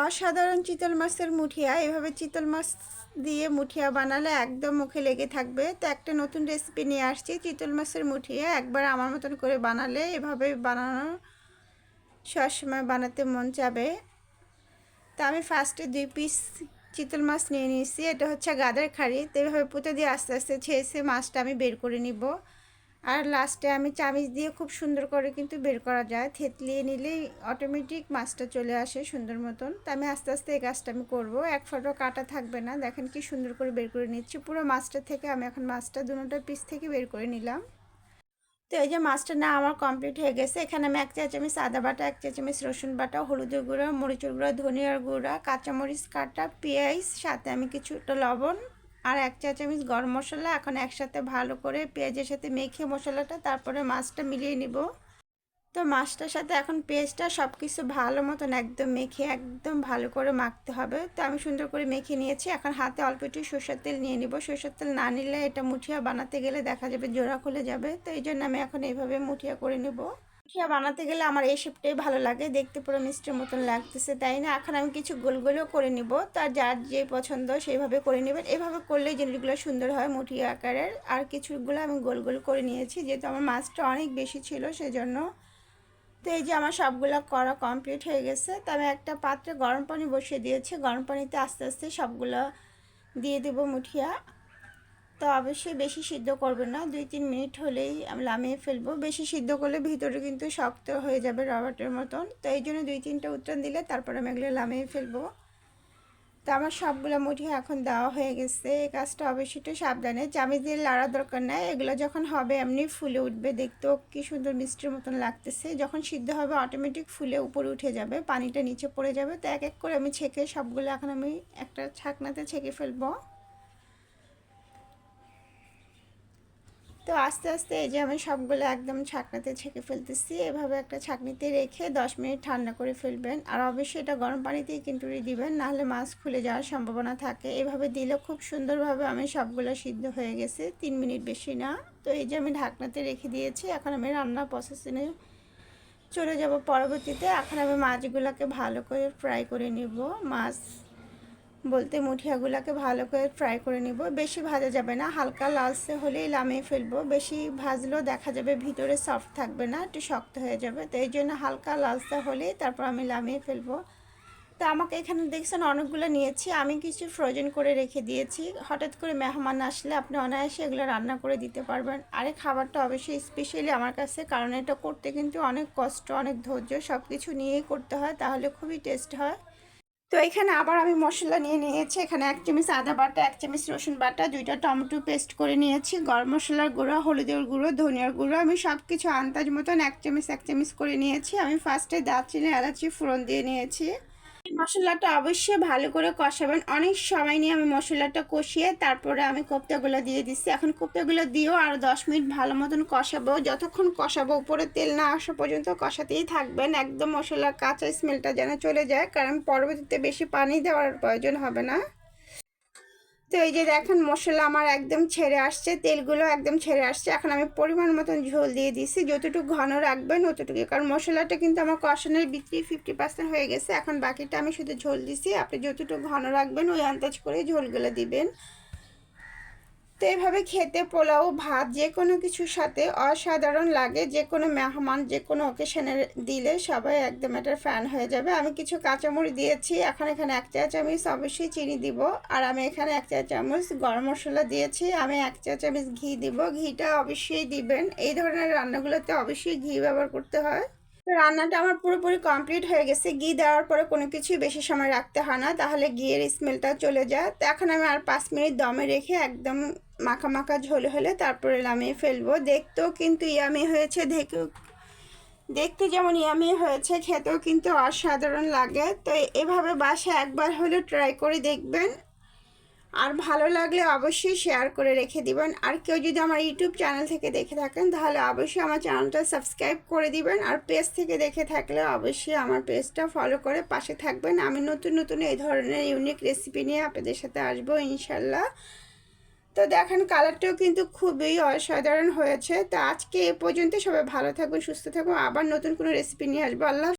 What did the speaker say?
অসাধারণ চিতল মাছের মুঠিয়া। এভাবে চিতল মাছ দিয়ে মুঠিয়া বানালে একদম মুখে লেগে থাকবে। তো একটা নতুন রেসিপি নিয়ে আসছি। চিতল মাছের মুঠিয়া একবার আমার মতন করে বানালে এভাবে বানানো সবসময় বানাতে মন যাবে তা আমি ফার্স্টে দুই পিস চিতল মাছ নিয়ে নিয়েছি। এটা হচ্ছে গাদার খাড়ি। তো এভাবে পুঁতে দিয়ে আস্তে আস্তে ছেঁচে মাছটা আমি বের করে নিব। আর লাস্টে আমি চামিচ দিয়ে খুব সুন্দর করে কিন্তু বের করা যায়। থেতলিয়ে নিলেই অটোমেটিক মাছটা চলে আসে সুন্দর মতন। তা আমি আস্তে আস্তে এই কাজটা আমি করব। এক ফটো কাটা থাকবে না। দেখেন কি সুন্দর করে বের করে নিচ্ছি। পুরো মাছটা থেকে আমি এখন মাছটা দুটো পিস থেকে বের করে নিলাম। তো এই যে মাছটা না আমার কমপ্লিট হয়ে গেছে। এখানে আমি এক চা চামচ আদা বাটা, এক চা চামচ রসুন বাটা, হলুদের গুঁড়া, মরিচের গুঁড়া, ধনিয়ার গুঁড়া, কাঁচামরিচ কাটা, পেঁয়াজ, সাথে আমি কিছুটা লবণ আর এক চা চামচ গরম মশলা, এখন একসাথে ভালো করে পেঁয়াজের সাথে মেখে মশলাটা, তারপরে মাছটা মিলিয়ে নিব। তো মাছটার সাথে এখন পেঁয়াজটা সব কিছু ভালো মতন একদম মেখে, একদম ভালো করে মাখতে হবে। তো আমি সুন্দর করে মেখে নিয়েছি। এখন হাতে অল্প একটু সরষের তেল নিয়ে নিব। সরষের তেল না নিলে এটা মুঠিয়া বানাতে গেলে দেখা যাবে জোড়া খুলে যাবে। তো এই জন্য আমি এখন এইভাবে মুঠিয়া করে নেব। মুঠিয়া বানাতে গেলে আমার এই শেপটাই ভালো লাগে। দেখতে পুরো মিষ্টির মতন লাগতেছে, তাই না? এখন আমি কিছু গোল গোলও করে নিব। তার যার যে পছন্দ সেইভাবে করে নেবেন। এভাবে করলে জিনিসগুলো সুন্দর হয় মুঠিয়া আকারের। আর কিছুগুলো আমি গোল গোল করে নিয়েছি, যেহেতু আমার মাছটা অনেক বেশি ছিল সেজন্য। তো এই যে আমার সবগুলো করা কমপ্লিট হয়ে গেছে। তো আমি একটা পাত্রে গরম পানি বসিয়ে দিয়েছি। গরম পানিতে আস্তে আস্তে সবগুলো দিয়ে দেবো মুঠিয়া। তো অবশ্যই বেশি সিদ্ধ করবেন না। দুই তিন মিনিট হলেই আমি লামিয়ে ফেলব। বেশি সিদ্ধ করলে ভিতরে কিন্তু শক্ত হয়ে যাবে রবার্টের মতন। তো এই জন্য দুই তিনটা উত্তর দিলে তারপরে আমি এগুলো লামিয়ে ফেলব। তো আমার সবগুলো মুঠি এখন দেওয়া হয়ে গেছে। এই কাজটা অবশ্যই একটু সাবধানে। চামিচ দিয়ে লাড়ার দরকার নেই। এগুলো যখন হবে এমনি ফুলে উঠবে। দেখতেও কি সুন্দর মিষ্টির মতন লাগতেছে। যখন সিদ্ধ হবে অটোমেটিক ফুলে উপরে উঠে যাবে। পানিটা নিচে পড়ে যাবে। তো এক এক করে আমি ছেঁকে সবগুলো এখন আমি একটা ছাকনাতে ছেঁকে ফেলব। তো আস্তে আস্তে এই যে আমি সবগুলো একদম ছাকনাতে ছেঁকে ফেলতেছি। এভাবে একটা ছাকনিতে রেখে দশ মিনিট ঠান্ডা করে ফেলবেন। আর অবশ্যই এটা গরম পানিতেই কিন্তু দিবেন, নাহলে মাছ খুলে যাওয়ার সম্ভাবনা থাকে। এভাবে দিলে খুব সুন্দরভাবে আমি সবগুলো সিদ্ধ হয়ে গেছে, তিন মিনিট বেশি না। তো এই যে আমি ঢাকনাতে রেখে দিয়েছি, এখন আমি রান্না প্রসেসিংয়ে চলে যাব পরবর্তীতে। এখন আমি মাছগুলোকে ভালো করে ফ্রাই করে নেব। মাছ বলতে মুঠিয়াগুলোকে ভালো করে ফ্রাই করে নিব। বেশি ভাজা যাবে না, হালকা লালচে হলেই লামিয়ে ফেলব। বেশি ভাজলেও দেখা যাবে ভিতরে সফট থাকবে না, একটু শক্ত হয়ে যাবে। তো এই জন্য হালকা লালচে হলেই তারপর আমি লামিয়ে ফেলব। তো আমাকে এখানে দেখছেন অনেকগুলো নিয়েছি। আমি কিছু ফ্রোজেন করে রেখে দিয়েছি। হঠাৎ করে মেহমান আসলে আপনি অনায়াসে এগুলো রান্না করে দিতে পারবেন। আর এই খাবারটা অবশ্যই স্পেশালি আমার কাছে, কারণ এটা করতে কিন্তু অনেক কষ্ট, অনেক ধৈর্য সব কিছু নিয়েই করতে হয়, তাহলে খুবই টেস্ট হয়। তো এখানে আবার আমি মশলা নিয়ে নিয়েছি। এখানে এক চামচ আদা বাটা, এক চামচ রসুন বাটা, দুইটা টমেটো পেস্ট করে নিয়েছি। গরম মশলার গুঁড়ো, হলুদের গুঁড়ো, ধনিয়ার গুঁড়ো, আমি সব কিছু আন্দাজ মতন এক চামচ এক চামচ করে নিয়েছি। আমি ফার্স্টে দারচিনি এলাচি ফোড়ন দিয়ে নিয়েছি। মশলাটা অবশ্যই ভালো করে কষাবেন। অনেক সময় নিয়ে আমি মশলাটা কষিয়ে তারপরে আমি কোপ্তাগুলো দিয়ে দিচ্ছি। এখন কোপ্তাগুলো দিয়েও আর দশ মিনিট ভালো মতন কষাবো। যতক্ষণ কষাবো, উপরে তেল না আসা পর্যন্ত কষাতেই থাকবেন। একদম মশলার কাঁচা স্মেলটা যেন চলে যায়, কারণ পরবর্তীতে বেশি পানি দেওয়ার প্রয়োজন হবে না। তো এই যে দেখেন মশলা আমার একদম ছেড়ে আসছে, তেলগুলো একদম ছেড়ে আসছে। এখন আমি পরিমাণ মতন ঝোল দিয়ে দিচ্ছি যতটুকু ঘন রাখবেন অতটুকু কারণ মশলাটা কিন্তু আমার কষানোর বিক্রি ফিফটি পার্সেন্ট হয়ে গেছে। এখন বাকিটা আমি শুধু ঝোল দিছি, আপনি যতটুকু ঘন রাখবেন ওই আন্দাজ করে ঝোলগুলো দিবেন। তো এভাবে খেতে, পোলাও, ভাত, যে কোনো কিছুর সাথে অসাধারণ লাগে। যে কোনো মেহমান, যে কোনো অকেশনে দিলে সবাই একদম এটার ফ্যান হয়ে যাবে। আমি কিছু কাঁচামরি দিয়েছি, এখন এখানে এক চা চামচ অবশ্যই চিনি দিব। আর আমি এখানে এক চা চামচ গরম মশলা দিয়েছি, আমি এক চা চামচ ঘি দিব। ঘিটা অবশ্যই দিবেন। এই ধরনের রান্নাগুলোতে অবশ্যই ঘি ব্যবহার করতে হয়। রান্নাটা আমার পুরোপুরি কমপ্লিট হয়ে গেছে। ঘি দেওয়ার পরে কোনো কিছুই বেশি সময় রাখতে হয় না। তাহলে ঘিয়ের স্মেলটা চলে যায়। তো এখন আমি আর পাঁচ মিনিট দমে রেখে একদম মাখা মাখা ঝোল হলে তারপরে নামিয়ে ফেলব। দেখতেও কিন্তু ইয়ামি হয়েছে, দেখেও দেখতে যেমন ইয়ামি হয়েছে, খেতেও কিন্তু অসাধারণ লাগে। তো এভাবে বাসা একবার হলে ট্রাই করে দেখবেন। আর ভালো লাগলে অবশ্যই শেয়ার করে রেখে দিবেন। আর কেউ যদি আমার ইউটিউব চ্যানেল থেকে দেখে থাকেন, তাহলে অবশ্যই আমার চ্যানেলটা সাবস্ক্রাইব করে দিবেন। আর পেজ থেকে দেখে থাকলে অবশ্যই আমার পেজটা ফলো করে পাশে থাকবেন। আমি নতুন নতুন এই ধরনের ইউনিক রেসিপি নিয়ে আপনাদের সাথে আসব ইনশাল্লাহ তো দেখেন কালারটাও কিন্তু খুবই অসাধারণ হয়েছে। তো আজকে এ পর্যন্ত সবাই ভালো থাকবেন, সুস্থ থাকবেন। আবার নতুন কোনো রেসিপি নিয়ে আসব। আল্লাহ